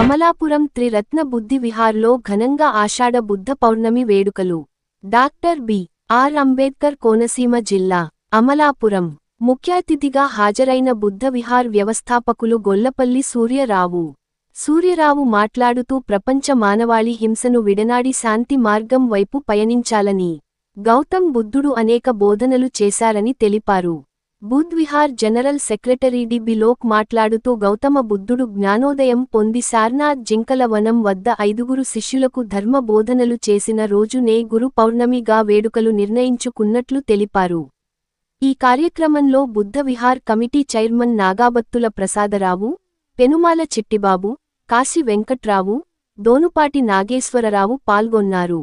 అమలాపురం త్రిరత్న బుద్ధి విహార్లో ఘనంగా ఆషాఢ బుద్ధ పౌర్ణమి వేడుకలు. Doctor B. R. Ambedkar Konaseema జిల్లా అమలాపురం. ముఖ్య అతిథిగా హాజరైన బుద్ధ విహార్ వ్యవస్థాపకులు గొల్లపల్లి సూర్యరావు. సూర్యరావు మాట్లాడుతూ ప్రపంచ మానవాళి హింసను విడనాడి శాంతి మార్గం వైపు పయనించాలని గౌతమ్ బుద్ధుడు అనేక బోధనలు చేశారని తెలిపారు. Buddh Vihar general secretary D. Bilok మాట్లాడుతూ గౌతమ బుద్ధుడు జ్ఞానోదయం పొంది సార్నాథ్ జింకల వనం వద్ద ఐదుగురు శిష్యులకు ధర్మ బోధనలు చేసిన రోజునే గురు పౌర్ణమిగా వేడుకలు నిర్ణయించుకున్నట్లు తెలిపారు. ఈ కార్యక్రమంలో బుద్ధ విహార్ కమిటీ చైర్మన్ నాగాబత్తుల ప్రసాదరావు పెనుమాల చిట్టిబాబు కాశీ వెంకట్రావు దోనుపాటి నాగేశ్వరరావు పాల్గొన్నారు.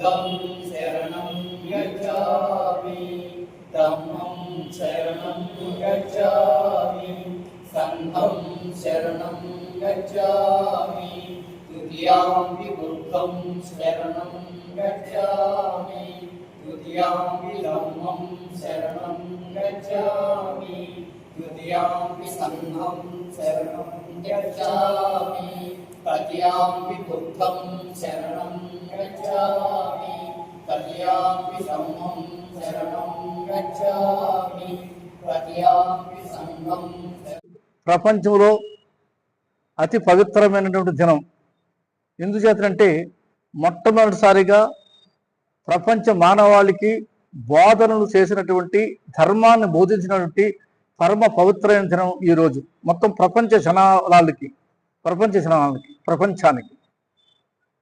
தம் சரணம் கச்சாமி தம்மம் சரணம் கச்சாமி சங்கம் சரணம் கச்சாமி துதியாம்பி புத்தம் சரணம் கச்சாமி துதியாம்பி தம்மம் சரணம் கச்சாமி துதியாம்பி சங்கம் சரணம் गच्छामि पत्यामि दुःखं शरणं गच्छ సంఘం శరణం గచ్ఛామి సంఘం ప్రపంచంలో అతి పవిత్రమైనటువంటి దినం. ఎందుచేతనంటే మొట్టమొదటిసారిగా ప్రపంచ మానవాళికి బోధనలు చేసినటువంటి ధర్మాన్ని బోధించినటువంటి పరమ పవిత్రమైన దినం ఈ రోజు. మొత్తం ప్రపంచ జనాలకి ప్రపంచ జనాలకి ప్రపంచానికి.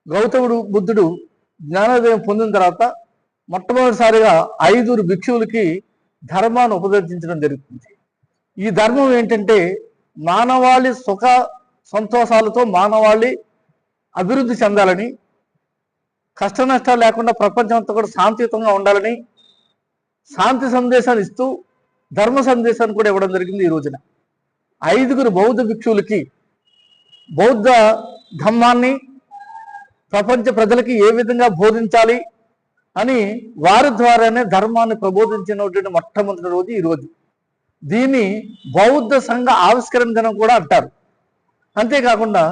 గౌతముడు బుద్ధుడు జ్ఞానోదయం పొందిన తర్వాత మొట్టమొదటిసారిగా ఐదుగురు భిక్షువులకి ధర్మాన్ని ఉపదేశించడం జరుగుతుంది. ఈ ధర్మం ఏంటంటే మానవాళి సుఖ సంతోషాలతో మానవాళి అభివృద్ధి చెందాలని కష్ట నష్టాలు లేకుండా ప్రపంచం అంతా కూడా శాంతియుతంగా ఉండాలని శాంతి సందేశాన్ని ఇస్తూ ధర్మ సందేశాన్ని కూడా ఇవ్వడం జరిగింది ఈ రోజున. ఐదుగురు బౌద్ధ భిక్షువులకి బౌద్ధ ధమ్మాన్ని ప్రపంచ ప్రజలకి ఏ విధంగా బోధించాలి అని వారి ద్వారానే ధర్మాన్ని ప్రబోధించినటువంటి మొట్టమొదటి రోజు ఈ రోజు. దీన్ని బౌద్ధ సంఘ ఆవిష్కరణ దినం కూడా అంటారు. అంతేకాకుండా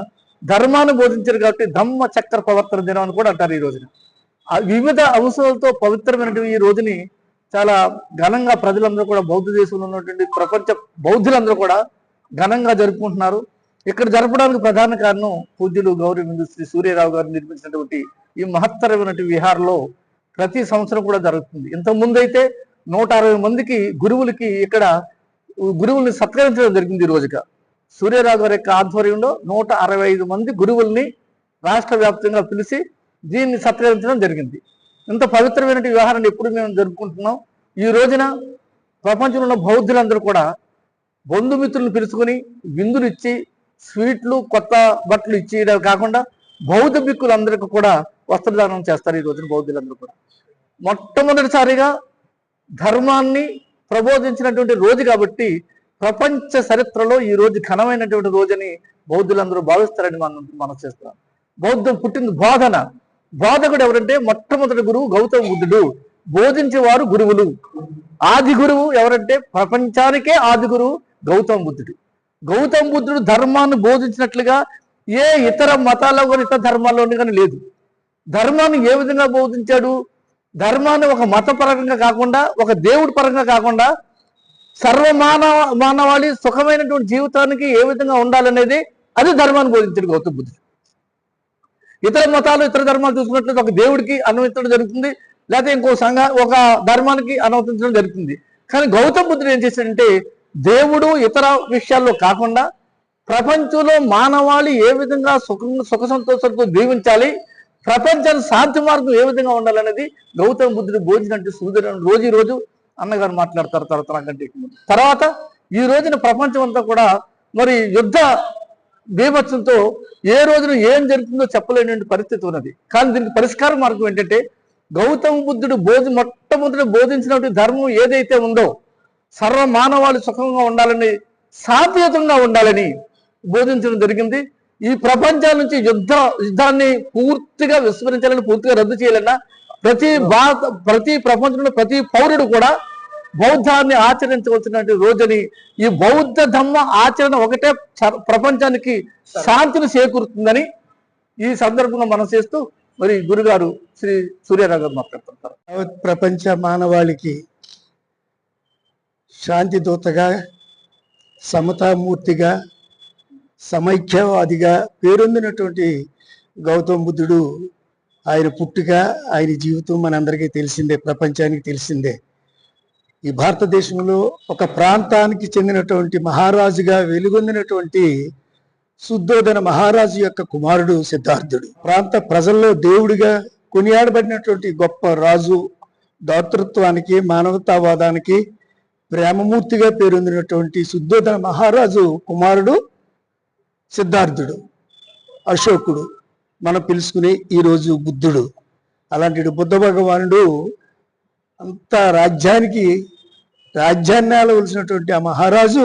ధర్మాన్ని బోధించారు కాబట్టి ధమ్మ చక్ర ప్రవర్తన దినం అని కూడా అంటారు ఈ రోజున. వివిధ అంశాలతో పవిత్రమైనటువంటి ఈ రోజుని చాలా ఘనంగా ప్రజలందరూ కూడా బౌద్ధ దేశంలో ఉన్నటువంటి ప్రపంచ బౌద్ధులందరూ కూడా ఘనంగా జరుపుకుంటున్నారు. ఇక్కడ జరపడానికి ప్రధాన కారణం పూజ్యులు గౌరీ శ్రీ సూర్యరావు గారు నిర్మించినటువంటి ఈ మహత్తరమైనటువంటి విహార్లో ప్రతి సంవత్సరం కూడా జరుగుతుంది. ఇంతకు ముందైతే నూట అరవై మందికి గురువులకి ఇక్కడ గురువుల్ని సత్కరించడం జరిగింది ఈ రోజుగా. సూర్యరాజు గారి యొక్క ఆధ్వర్యంలో నూట అరవై ఐదు మంది గురువుల్ని రాష్ట్ర వ్యాప్తంగా పిలిచి దీన్ని సత్కరించడం జరిగింది. ఇంత పవిత్రమైన వ్యవహారాన్ని ఎప్పుడు మేము జరుపుకుంటున్నాం? ఈ రోజున ప్రపంచంలో ఉన్న బౌద్ధులందరూ కూడా బంధుమిత్రులను పిలుచుకొని విందులు ఇచ్చి స్వీట్లు కొత్త బట్టలు ఇచ్చి కాకుండా బౌద్ధ బిక్కులందరికీ కూడా వస్త్రదానం చేస్తారు ఈ రోజున బౌద్ధులందరూ కూడా. మొట్టమొదటిసారిగా ధర్మాన్ని ప్రబోధించినటువంటి రోజు కాబట్టి ప్రపంచ చరిత్రలో ఈ రోజు ఘనమైనటువంటి రోజని బౌద్ధులందరూ భావిస్తారని మనం మనం చేస్తున్నాం. బౌద్ధం పుట్టింది బోధన. బోధకుడు ఎవరంటే మొట్టమొదటి గురువు గౌతమ బుద్ధుడు. బోధించేవారు గురువులు. ఆది గురువు ఎవరంటే ప్రపంచానికే ఆది గురువు గౌతమ బుద్ధుడు. గౌతమ బుద్ధుడు ధర్మాన్ని బోధించినట్లుగా ఏ ఇతర మతాల్లో కానీ ఇతర ధర్మాల్లోని కానీ లేదు. ధర్మాన్ని ఏ విధంగా బోధించాడు? ధర్మాన్ని ఒక మతపరంగా కాకుండా ఒక దేవుడి పరంగా కాకుండా సర్వ మానవ మానవాళి సుఖమైనటువంటి జీవితానికి ఏ విధంగా ఉండాలనేది అది ధర్మాన్ని బోధించాడు గౌతమ బుద్ధుడు. ఇతర మతాలు ఇతర ధర్మాలు చూసుకున్నట్లయితే ఒక దేవుడికి అనుమతించడం జరుగుతుంది లేకపోతే ఇంకో సంఘ ఒక ధర్మానికి అనుమతించడం జరుగుతుంది. కానీ గౌతమ బుద్ధుడు ఏం చేశాడంటే దేవుడు ఇతర విషయాల్లో కాకుండా ప్రపంచంలో మానవాళి ఏ విధంగా సుఖ సుఖ సంతోషాలతో జీవించాలి ప్రపంచానికి శాంతి మార్గం ఏ విధంగా ఉండాలనేది గౌతమ బుద్ధుడు భోజనంటే సూర్యుడు రోజు రోజు అన్నగారు మాట్లాడతారు తర్వాత నాకంటే తర్వాత ఈ రోజున ప్రపంచం అంతా కూడా మరి యుద్ధ బీభత్సంతో ఏ రోజున ఏం జరుగుతుందో చెప్పలేని పరిస్థితి ఉన్నది. కానీ దీనికి పరిష్కార మార్గం ఏంటంటే గౌతమ బుద్ధుడు బోధి మొట్టమొదటి బోధించినటువంటి ధర్మం ఏదైతే ఉందో సర్వ మానవాళి సుఖంగా ఉండాలని శాశ్వతంగా ఉండాలని బోధించడం జరిగింది. ఈ ప్రపంచం నుంచి యుద్ధ యుద్ధాన్ని పూర్తిగా విస్మరించాలని పూర్తిగా రద్దు చేయాలన్నా ప్రతి భారత ప్రతి ప్రపంచంలో ప్రతి పౌరుడు కూడా బౌద్ధాన్ని ఆచరించవలసినటువంటి రోజుని ఈ బౌద్ధ ధర్మ ఆచరణ ఒకటే ప్రపంచానికి శాంతిని చేకూరుతుందని ఈ సందర్భంగా మనం చేస్తూ మరి గురుగారు శ్రీ సూర్యరావు గారు మాట్లాడుతుంటారు ప్రపంచ మానవాళికి శాంతి దూతగా సమతామూర్తిగా సమైక్యవాదిగా పేరొందినటువంటి గౌతమ బుద్ధుడు ఆయన పుట్టుక ఆయన జీవితం మనందరికీ తెలిసిందే ప్రపంచానికి తెలిసిందే. ఈ భారతదేశంలో ఒక ప్రాంతానికి చెందినటువంటి మహారాజుగా వెలుగొందినటువంటి శుద్ధోదన మహారాజు యొక్క కుమారుడు సిద్ధార్థుడు. ప్రాంత ప్రజల్లో దేవుడిగా కొనియాడబడినటువంటి గొప్ప రాజు దాతృత్వానికి మానవతావాదానికి ప్రేమమూర్తిగా పేరొందినటువంటి శుద్ధోదన మహారాజు కుమారుడు సిద్ధార్థుడు అశోకుడు మనం పిలుచుకునే ఈరోజు బుద్ధుడు. అలాంటి బుద్ధ భగవానుడు. అంత రాజ్యానికి రాజ్యాన్ని ఆలవలసినటువంటి ఆ మహారాజు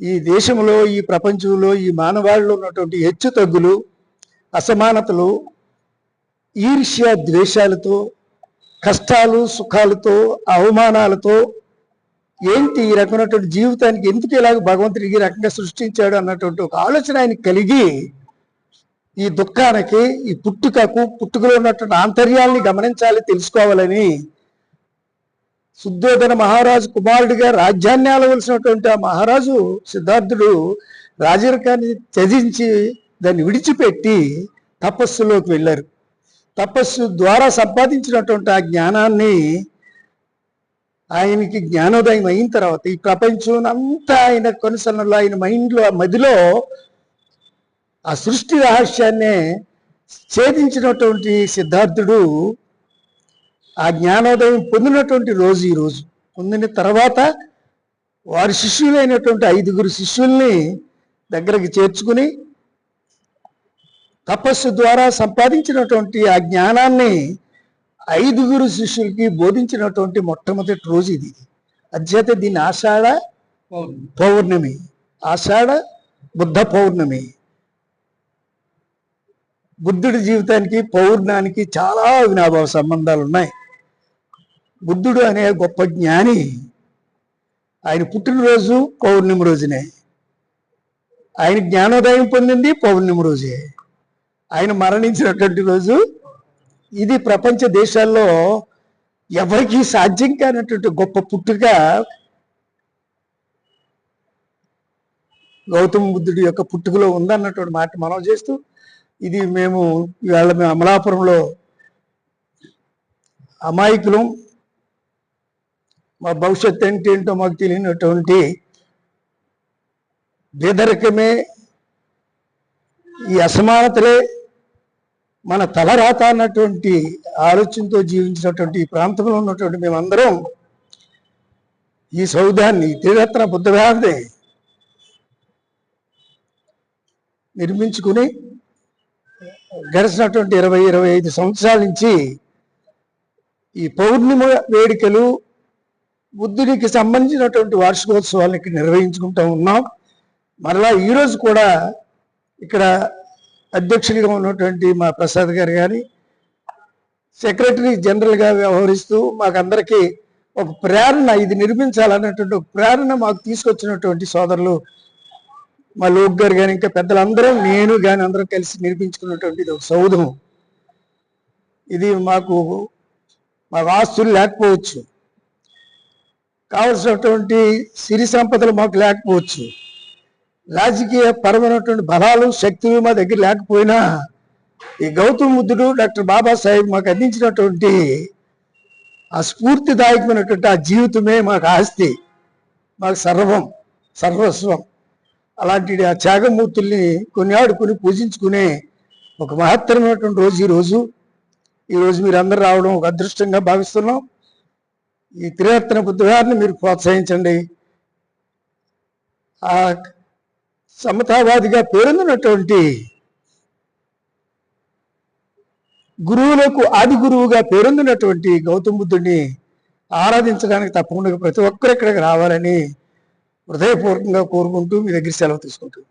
ఈ దేశంలో ఈ ప్రపంచంలో ఈ మానవాళిలో ఉన్నటువంటి హెచ్చు తగ్గులు అసమానతలు ఈర్ష్య ద్వేషాలతో కష్టాలు సుఖాలతో అవమానాలతో ఏంటి ఈ రకమైనటువంటి జీవితానికి ఎందుకు ఇలాగ భగవంతుడు ఈ రకంగా సృష్టించాడు అన్నటువంటి ఒక ఆలోచన ఆయన కలిగి ఈ దుఃఖానికి ఈ పుట్టుకకు పుట్టుకలో ఉన్నటువంటి ఆంతర్యాల్ని గమనించాలి తెలుసుకోవాలని శుద్ధోధన మహారాజు కుమారుడిగా రాజ్యాన్ని ఆలవలసినటువంటి ఆ మహారాజు సిద్ధార్థుడు రాజరికాన్ని త్యజించి దాన్ని విడిచిపెట్టి తపస్సులోకి వెళ్ళారు. తపస్సు ద్వారా సంపాదించినటువంటి ఆ జ్ఞానాన్ని ఆయనకి జ్ఞానోదయం అయిన తర్వాత ఈ ప్రపంచం అంతా ఆయన కొనసాగంలో ఆయన మైండ్లో మదిలో ఆ సృష్టి రహస్యాన్నే ఛేదించినటువంటి సిద్ధార్థుడు ఆ జ్ఞానోదయం పొందినటువంటి రోజు ఈ రోజు. పొందిన తర్వాత వారి శిష్యులైనటువంటి ఐదుగురు శిష్యుల్ని దగ్గరికి చేర్చుకుని తపస్సు ద్వారా సంపాదించినటువంటి ఆ జ్ఞానాన్ని ఐదుగురు శిష్యులకి బోధించినటువంటి మొట్టమొదటి రోజు ఇది. అధ్యత దీన్ని ఆషాఢ పౌర్ణమి. ఆషాఢ బుద్ధ పౌర్ణమి. బుద్ధుడి జీవితానికి పౌర్ణానికి చాలా అవినాభావ సంబంధాలు ఉన్నాయి. బుద్ధుడు అనే గొప్ప జ్ఞాని ఆయన పుట్టినరోజు పౌర్ణమి రోజునే. ఆయన జ్ఞానోదయం పొందింది పౌర్ణమి రోజే. ఆయన మరణించినటువంటి రోజు ఇది ప్రపంచ దేశాల్లో ఎవరికి సాధ్యం కానటువంటి గొప్ప పుట్టుక గౌతమ బుద్ధుడి యొక్క పుట్టుకలో ఉందన్నటువంటి మాట మనం చేస్తూ ఇది మేము ఇవాళ మేము అమలాపురంలో అమాయకులం. మా భవిష్యత్ ఏంటి ఏంటో మాకు తెలియనటువంటి బేదరికమే ఈ అసమానతలే మన తలరాత అన్నటువంటి ఆలోచనతో జీవించినటువంటి ఈ ప్రాంతంలో ఉన్నటువంటి మేమందరం ఈ సౌధాన్ని త్రిరత్న బుద్ధ విహారదే నిర్మించుకుని గడిచినటువంటి ఇరవై ఇరవై ఐదు సంవత్సరాల నుంచి ఈ పౌర్ణిమ వేడుకలు బుద్ధుడికి సంబంధించినటువంటి వార్షికోత్సవాలను ఇక్కడ నిర్వహించుకుంటూ ఉన్నాం. మరలా ఈరోజు కూడా ఇక్కడ అధ్యక్షుడిగా ఉన్నటువంటి మా ప్రసాద్ గారు కానీ సెక్రటరీ జనరల్గా వ్యవహరిస్తూ మాకందరికీ ఒక ప్రేరణ ఇది నిర్మించాలన్నటువంటి ఒక ప్రేరణ మాకు తీసుకొచ్చినటువంటి సోదరులు మా లోక్ గారు కానీ ఇంకా పెద్దలందరం నేను కానీ అందరం కలిసి నిర్మించుకున్నటువంటి ఇది ఒక సౌధం. ఇది మాకు మా ఆస్తులు లేకపోవచ్చు. కావలసినటువంటి సిరి సంపదలు మాకు లేకపోవచ్చు. రాజకీయ పరమైనటువంటి బలాలు శక్తులు మా దగ్గర లేకపోయినా ఈ గౌతమ్ బుద్ధుడు డాక్టర్ బాబాసాహెబ్ మాకు అందించినటువంటి ఆ స్ఫూర్తిదాయకమైనటువంటి ఆ జీవితమే మాకు ఆస్తి మాకు సర్వం సర్వస్వం. అలాంటి ఆ త్యాగమూర్తుల్ని కొనియాడుకుని పూజించుకునే ఒక మహత్తరమైనటువంటి రోజు ఈ రోజు. ఈ రోజు మీరు అందరు రావడం ఒక అదృష్టంగా భావిస్తున్నాం. ఈ త్రిరత్న బుద్ధగారిని మీరు ప్రోత్సహించండి. సమతావాదిగా పేరొందినటువంటి గురువులకు ఆది గురువుగా పేరొందినటువంటి గౌతమ బుద్ధుడిని ఆరాధించడానికి తప్పకుండా ప్రతి ఒక్కరు ఇక్కడికి రావాలని హృదయపూర్వకంగా కోరుకుంటూ మీ దగ్గర సెలవు తీసుకుంటున్నాను.